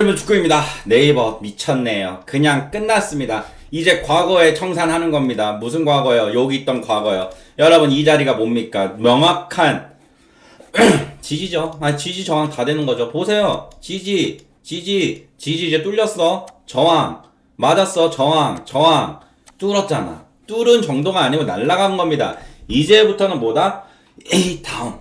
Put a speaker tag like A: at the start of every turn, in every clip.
A: 여러분 축구입니다. 네이버 미쳤네요. 그냥 끝났습니다. 이제 과거에 청산하는 겁니다. 무슨 과거요? 여기 있던 과거요. 여러분 이 자리가 뭡니까? 명확한 지지죠. 아 지지 저항 다 되는 거죠. 보세요. 지지, 지지, 지지 이제 뚫렸어. 저항 맞았어. 저항, 저항 뚫었잖아. 뚫은 정도가 아니고 날라간 겁니다. 이제부터는 뭐다? 이 다음,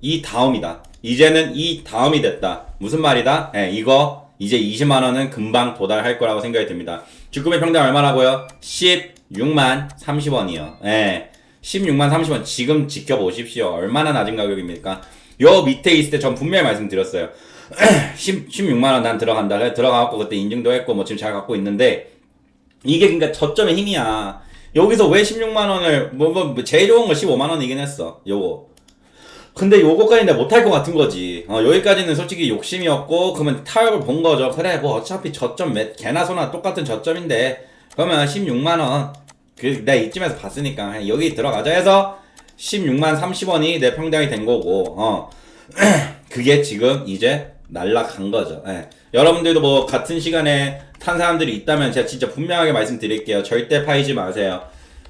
A: 이 다음이다. 이제는 이 다음이 됐다. 무슨 말이다? 예, 이거 이제 20만 원은 금방 도달할 거라고 생각이 듭니다. 주급의 평당 얼마라고요? 16만 30원이요. 예. 16만 30원 지금 지켜보십시오. 얼마나 낮은 가격입니까? 요 밑에 있을 때 전 분명히 말씀드렸어요. 10, 16만 원 난 들어간다. 들어가갖고 그때 인증도 했고 뭐 지금 잘 갖고 있는데 이게 그러니까 저점의 힘이야. 여기서 왜 16만 원을 뭐, 뭐 제일 좋은 거 15만 원이긴 했어. 요거. 근데 요거까지 내가 못할 것 같은 거지. 어, 여기까지는 솔직히 욕심이었고, 그러면 타협을 본 거죠. 그래, 뭐 어차피 저점 몇, 개나 소나 똑같은 저점인데, 그러면 16만원. 그, 내가 이쯤에서 봤으니까, 여기 들어가자 해서, 16만 30원이 내 평당이 된 거고, 어. 그게 지금 이제 날라간 거죠. 예. 여러분들도 뭐 같은 시간에 탄 사람들이 있다면 제가 진짜 분명하게 말씀드릴게요. 절대 파이지 마세요.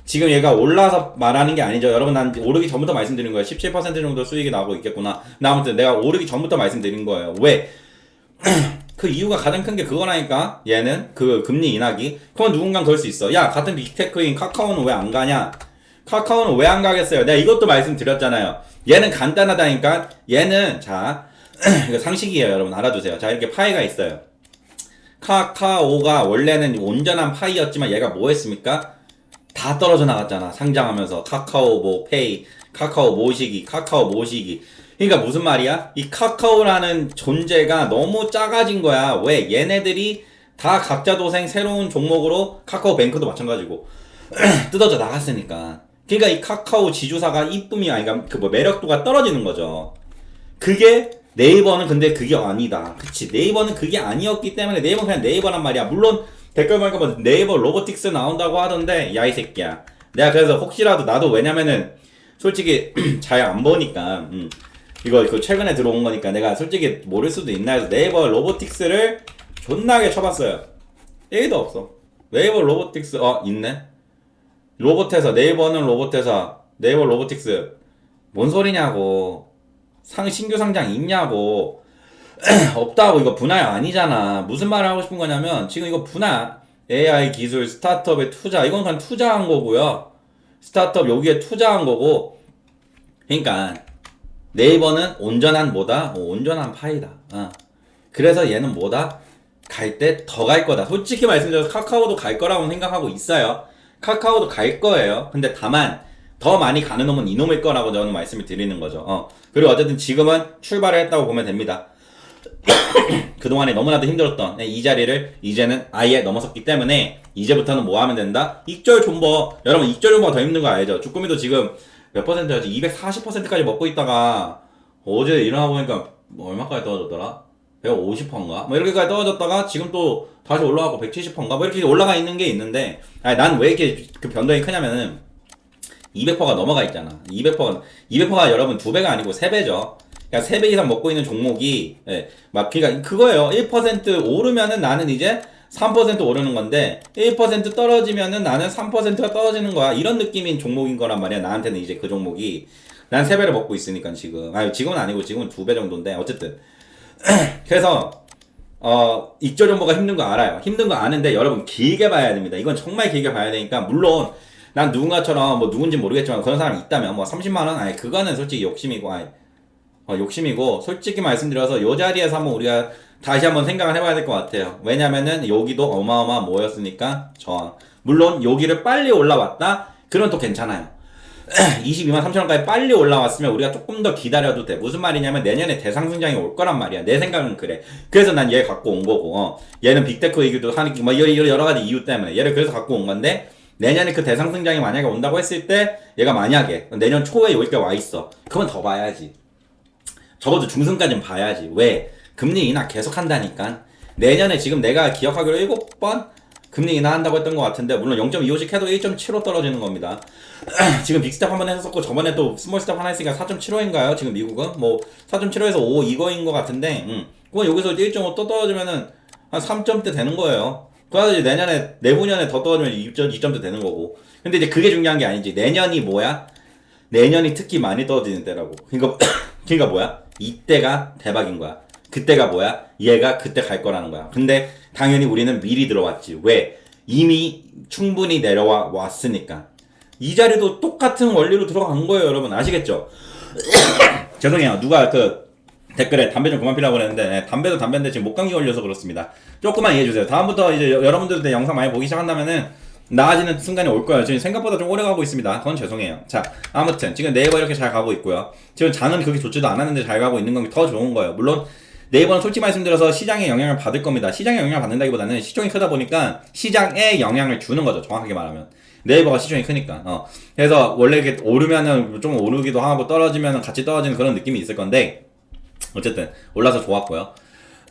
A: 지금 얘가 올라서 말하는 게 아니죠. 여러분, 난 오르기 전부터 말씀드린 거예요. 17% 정도 수익이 나오고 있겠구나. 나 아무튼 내가 오르기 전부터 말씀드린 거예요. 왜? 그 이유가 가장 큰 게 그거라니까. 얘는 그 금리 인하기. 그건 누군가 그럴 수 있어. 야, 같은 빅테크인 카카오는 왜 안 가냐? 카카오는 왜 안 가겠어요? 내가 이것도 말씀드렸잖아요. 얘는 간단하다니까. 얘는 자, 이거 상식이에요, 여러분 알아두세요. 자, 이렇게 파이가 있어요. 카카오가 원래는 온전한 파이였지만 얘가 뭐 했습니까? 다 떨어져 나갔잖아. 상장하면서 카카오 뭐 페이, 카카오 모시기, 카카오 모시기. 그러니까 무슨 말이야? 이 카카오라는 존재가 너무 작아진 거야. 왜? 얘네들이 다 각자 도생 새로운 종목으로 카카오 뱅크도 마찬가지고 뜯어져 나갔으니까. 그러니까 이 카카오 지주사가 이쁨이 아니라 그뭐 매력도가 떨어지는 거죠. 그게 네이버는 근데 그게 아니다. 그치. 네이버는 그게 아니었기 때문에 네이버는 그냥 네이버란 말이야. 물론 댓글 보니까 뭐 네이버 로보틱스 나온다고 하던데, 야, 이 새끼야. 내가 그래서 혹시라도 나도 왜냐면은 솔직히 잘 안 보니까, 음, 이거, 이거 최근에 들어온 거니까 내가 솔직히 모를 수도 있나 해서 네이버 로보틱스를 존나게 쳐봤어요. 1도 없어. 네이버 로보틱스, 어, 있네? 로봇회사, 네이버는 로봇회사, 네이버 로보틱스. 뭔 소리냐고. 상 신규 상장 있냐고 없다고 이거 분할 아니잖아. 무슨 말을 하고 싶은 거냐면 지금 이거 분할 AI 기술 스타트업에 투자 이건 그냥 투자한 거고요. 스타트업 여기에 투자한 거고. 그러니까 네이버는 온전한 뭐다? 어, 온전한 파이다. 어. 그래서 얘는 뭐다? 갈 때 더 갈 거다. 솔직히 말씀드려서 카카오도 갈 거라고 생각하고 있어요. 카카오도 갈 거예요. 근데 다만 더 많이 가는 놈은 이놈일 거라고 저는 말씀을 드리는 거죠. 어. 그리고 어쨌든 지금은 출발을 했다고 보면 됩니다. 그동안에 너무나도 힘들었던 이 자리를 이제는 아예 넘어섰기 때문에 이제부터는 뭐 하면 된다? 익절 존버. 여러분 익절 존버가 더 힘든 거 알죠? 주꾸미도 지금 몇 퍼센트였지? 240%까지 먹고 있다가 어제 일어나 보니까 뭐 얼마까지 떨어졌더라? 150%인가? 뭐 이렇게까지 떨어졌다가 지금 또 다시 올라가고 170%인가? 뭐 이렇게 올라가 있는 게 있는데 난 왜 이렇게 그 변동이 크냐면은 200%가 넘어가 있잖아. 200%가 200%가 여러분 두 배가 아니고 세 배죠. 그러니까 세배 이상 먹고 있는 종목이 예, 막 그러니까 그거예요. 1% 오르면은 나는 이제 3% 오르는 건데 1% 떨어지면은 나는 3%가 떨어지는 거야. 이런 느낌인 종목인 거란 말이야. 나한테는 이제 그 종목이 난세 배를 먹고 있으니까 지금. 아니 지금은 아니고 지금은 두배 정도인데 어쨌든 그래서 어, 익절 정보가 힘든 거 알아요. 힘든 거 아는데 여러분 길게 봐야 됩니다. 이건 정말 길게 봐야 되니까 물론 난 누군가처럼 뭐 누군지 모르겠지만 그런 사람이 있다면 뭐 30만 원 아니 그거는 솔직히 욕심이고 아니 어, 욕심이고 솔직히 말씀드려서 요 자리에서 한번 우리가 다시 한번 생각을 해봐야 될 것 같아요. 왜냐면은 여기도 어마어마한 뭐였으니까 저항. 물론 여기를 빨리 올라왔다 그럼 또 괜찮아요. 22만 3천 원까지 빨리 올라왔으면 우리가 조금 더 기다려도 돼. 무슨 말이냐면 내년에 대상승장이 올 거란 말이야. 내 생각은 그래. 그래서 난 얘 갖고 온 거고, 어. 얘는 빅테크 얘기도 하는, 뭐 여러 가지 이유 때문에 얘를 그래서 갖고 온 건데 내년에 그 대상승장이 만약에 온다고 했을 때 얘가 만약에 내년 초에 여기까지 와 있어. 그건 더 봐야지. 적어도 중순까지는 봐야지. 왜? 금리 인하 계속 한다니까. 내년에 지금 내가 기억하기로 7번 금리 인하한다고 했던 것 같은데 물론 0.25씩 해도 1.75 떨어지는 겁니다. 지금 빅스텝 한 번 했었고 저번에 또 스몰 스텝 하나 했으니까 4.75인가요? 지금 미국은 뭐 4.75에서 5 이거인 것 같은데 음. 그건 여기서 1.5 또 떨어지면은 한 3점대 되는 거예요. 그래서 이제 내년에 내후년에 더 떨어지면 2점 2점대 되는 거고. 근데 이제 그게 중요한 게 아니지. 내년이 뭐야? 내년이 특히 많이 떨어지는 때라고. 그러니까 그러니까 뭐야? 이때가 대박인 거야. 그때가 뭐야? 얘가 그때 갈 거라는 거야. 근데 당연히 우리는 미리 들어왔지. 왜? 이미 충분히 내려와 왔으니까. 이 자리도 똑같은 원리로 들어간 거예요, 여러분. 아시겠죠? 죄송해요. 누가 그 댓글에 담배 좀 그만 피라고 그랬는데 네, 담배도 담배인데 지금 목감기 걸려서 그렇습니다. 조금만 이해해 주세요. 다음부터 이제 여- 여러분들도 내 영상 많이 보기 시작한다면은 나아지는 순간이 올 거예요. 지금 생각보다 좀 오래 가고 있습니다. 그건 죄송해요. 자, 아무튼 지금 네이버 이렇게 잘 가고 있고요. 지금 장은 그렇게 좋지도 않았는데 잘 가고 있는 건 더 좋은 거예요. 물론 네이버는 솔직히 말씀드려서 시장에 영향을 받을 겁니다. 시장에 영향을 받는다기보다는 시총이 크다 보니까 시장에 영향을 주는 거죠. 정확하게 말하면. 네이버가 시총이 크니까. 어. 그래서 원래 이렇게 오르면은 좀 오르기도 하고 떨어지면은 같이 떨어지는 그런 느낌이 있을 건데 어쨌든 올라서 좋았고요.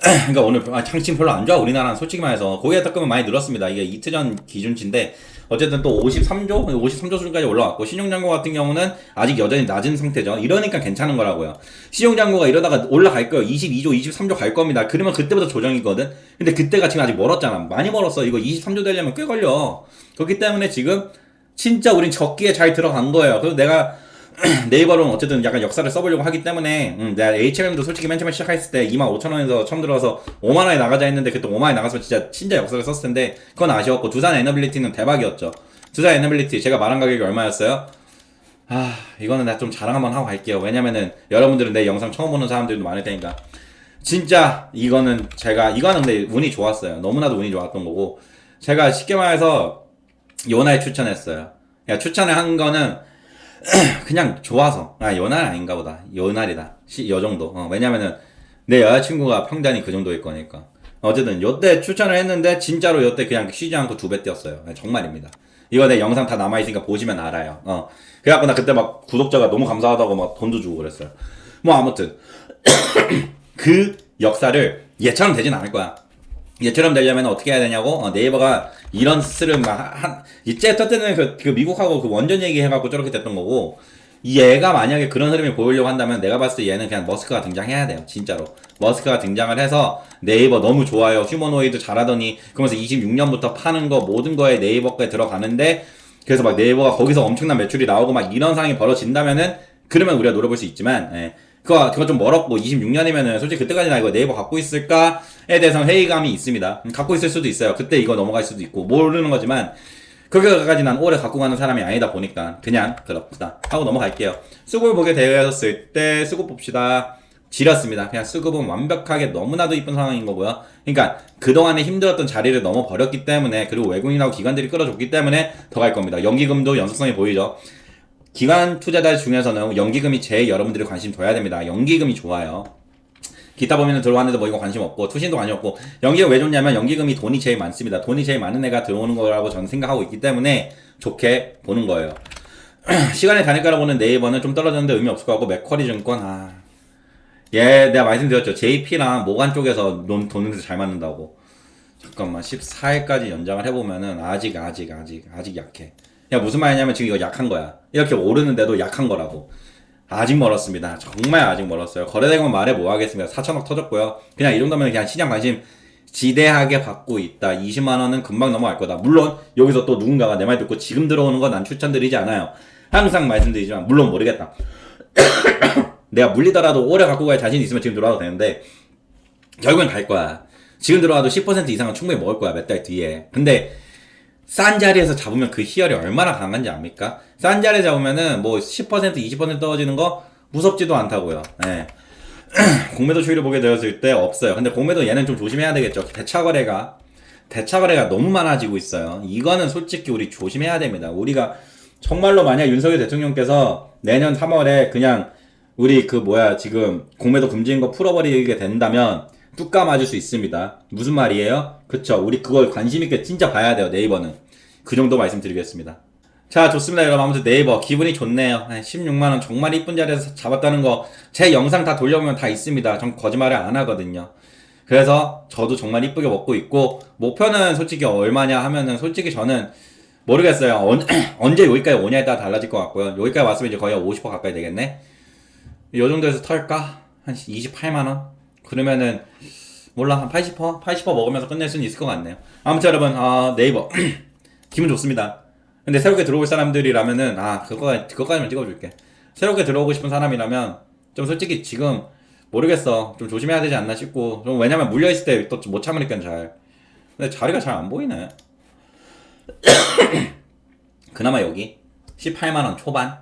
A: 그러니까 오늘 아, 장침 별로 안 좋아 우리나라는 솔직히 말해서 고기의 탁금은 많이 늘었습니다. 이게 이틀 전 기준치인데 어쨌든 또 53조, 53조 수준까지 올라왔고 신용장고 같은 경우는 아직 여전히 낮은 상태죠. 이러니까 괜찮은 거라고요. 신용장고가 이러다가 올라갈 거예요. 22조, 23조 갈 겁니다. 그러면 그때부터 조정이거든. 근데 그때가 지금 아직 멀었잖아. 많이 멀었어. 이거 23조 되려면 꽤 걸려. 그렇기 때문에 지금 진짜 우린 적기에 잘 들어간 거예요. 그래서 내가 네이버는 어쨌든 약간 역사를 써보려고 하기 때문에 음, 내가 HM도 솔직히 맨 처음에 시작했을 때 25,000원에서 처음 들어서 5만원에 나가자 했는데 그때 5만원에 나갔으면 진짜 진짜 역사를 썼을 텐데 그건 아쉬웠고 두산 에너빌리티는 대박이었죠. 두산 에너빌리티 제가 말한 가격이 얼마였어요? 아 이거는 나 좀 자랑 한번 하고 갈게요. 왜냐면은 여러분들은 내 영상 처음 보는 사람들도 많을 테니까. 진짜 이거는 제가 이거는 근데 운이 좋았어요. 너무나도 운이 좋았던 거고. 제가 쉽게 말해서 요날 추천했어요. 야 추천을 한 거는 그냥 좋아서. 아 요날 아닌가 보다. 요날이다. 시, 요 정도. 어, 왜냐면은 내 여자친구가 평단이 그 정도일 거니까. 어쨌든 요때 추천을 했는데 진짜로 요때 그냥 쉬지 않고 두 배 뛰었어요. 네, 정말입니다. 이거 내 영상 다 남아있으니까 보시면 알아요. 어. 그래갖고 나 그때 막 구독자가 너무 감사하다고 막 돈도 주고 그랬어요. 뭐 아무튼 그 역사를 얘처럼 되진 않을 거야 얘처럼 되려면 어떻게 해야 되냐고 어, 네이버가 이런 스를 막한 이제 첫 때는 그, 그 미국하고 그 원전 얘기해갖고 저렇게 됐던 거고 얘가 만약에 그런 흐름을 보이려고 한다면 내가 봤을 때 얘는 그냥 머스크가 등장해야 돼요 진짜로 머스크가 등장을 해서 네이버 너무 좋아요 휴머노이드 잘하더니 그러면서 26년부터 파는 거 모든 거에 네이버에 들어가는데 그래서 막 네이버가 거기서 엄청난 매출이 나오고 막 이런 상황이 벌어진다면은 그러면 우리가 노려볼 수 있지만 예. 그거 그거 좀 멀었고 26년이면은 솔직히 그때까지 나 이거 네이버 갖고 있을까에 대해서는 회의감이 있습니다. 음, 갖고 있을 수도 있어요. 그때 이거 넘어갈 수도 있고 모르는 거지만 그거까지 난 오래 갖고 가는 사람이 아니다 보니까 그냥 그렇다 하고 넘어갈게요. 수급을 보게 되었을 때 수급 봅시다. 지렸습니다. 그냥 수급은 완벽하게 너무나도 이쁜 상황인 거고요. 그러니까 그동안에 힘들었던 자리를 넘어 버렸기 때문에 그리고 외국인하고 기관들이 끌어줬기 때문에 더 갈 겁니다. 연기금도 연속성이 보이죠. 기관 투자자 중에서는 연기금이 제일 여러분들이 관심 둬야 됩니다. 연기금이 좋아요. 기타 보면은 들어왔는데 뭐 이거 관심 없고 투신도 관심 없고 연기금 왜 좋냐면 연기금이 돈이 제일 많습니다. 돈이 제일 많은 애가 들어오는 거라고 저는 생각하고 있기 때문에 좋게 보는 거예요. 시간의 단일가로 보는 네이버는 좀 떨어졌는데 의미 없을 것 같고 맥쿼리 증권 아. 예, 내가 말씀드렸죠. JP랑 모간 쪽에서 돈 도는데 잘 맞는다고. 잠깐만 14일까지 연장을 해보면은 아직 아직 아직 아직 약해. 야 무슨 말이냐면 지금 이거 약한 거야. 이렇게 오르는데도 약한 거라고. 아직 멀었습니다. 정말 아직 멀었어요. 거래대금 말해 뭐 하겠습니다. 4천억 터졌고요. 그냥 이 정도면 그냥 시장 관심 지대하게 받고 있다. 20만 원은 금방 넘어갈 거다. 물론 여기서 또 누군가가 내 말 듣고 지금 들어오는 건 난 추천드리지 않아요. 항상 말씀드리지만 물론 모르겠다. 내가 물리더라도 오래 갖고 갈 자신 있으면 지금 들어와도 되는데 결국엔 갈 거야. 지금 들어와도 10% 이상은 충분히 먹을 거야 몇 달 뒤에. 근데 싼 자리에서 잡으면 그 희열이 얼마나 강한지 압니까? 싼 자리에 잡으면은 뭐 10% 20% 떨어지는 거 무섭지도 않다고요. 예. 공매도 추이를 보게 되었을 때 없어요. 근데 공매도 얘는 좀 조심해야 되겠죠. 대차 거래가 대차 거래가 너무 많아지고 있어요. 이거는 솔직히 우리 조심해야 됩니다. 우리가 정말로 만약 윤석열 대통령께서 내년 3월에 그냥 우리 그 뭐야 지금 공매도 금지인 거 풀어버리게 된다면 뚝까 맞을 수 있습니다. 무슨 말이에요? 그쵸. 우리 그걸 관심있게 진짜 봐야 돼요. 네이버는. 그 정도 말씀드리겠습니다. 자, 좋습니다. 여러분. 아무튼 네이버 기분이 좋네요. 16만원 정말 이쁜 자리에서 잡았다는 거 제 영상 다 돌려보면 다 있습니다. 전 거짓말을 안 하거든요. 그래서 저도 정말 이쁘게 먹고 있고 목표는 솔직히 얼마냐 하면은 솔직히 저는 모르겠어요. 언, 언제 여기까지 오냐에 따라 달라질 것 같고요. 여기까지 왔으면 이제 거의 50% 가까이 되겠네. 요 정도에서 털까? 한 28만원? 그러면은 몰라 한 80%? 80% 먹으면서 끝낼 수는 있을 것 같네요. 아무튼 여러분 어, 네이버 기분 좋습니다. 근데 새롭게 들어올 사람들이라면은 아 그거 그거까지만 찍어줄게. 새롭게 들어오고 싶은 사람이라면 좀 솔직히 지금 모르겠어 좀 조심해야 되지 않나 싶고 좀 왜냐면 물려 있을 때 또 못 참으니까 잘. 근데 자리가 잘 안 보이네. 그나마 여기 18만 원 초반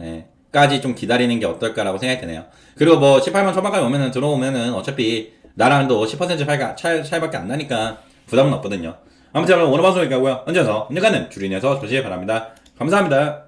A: 예, 까지 좀 기다리는 게 어떨까라고 생각이 드네요. 그리고 뭐 18만 초반까지 오면은 들어오면은 어차피 나랑도 10% 차이가 차이, 차이밖에 안 나니까 부담은 없거든요. 아무튼 오늘 방송 여기까지고요. 언제서 언젠가는 줄이내서 보시길 바랍니다. 감사합니다.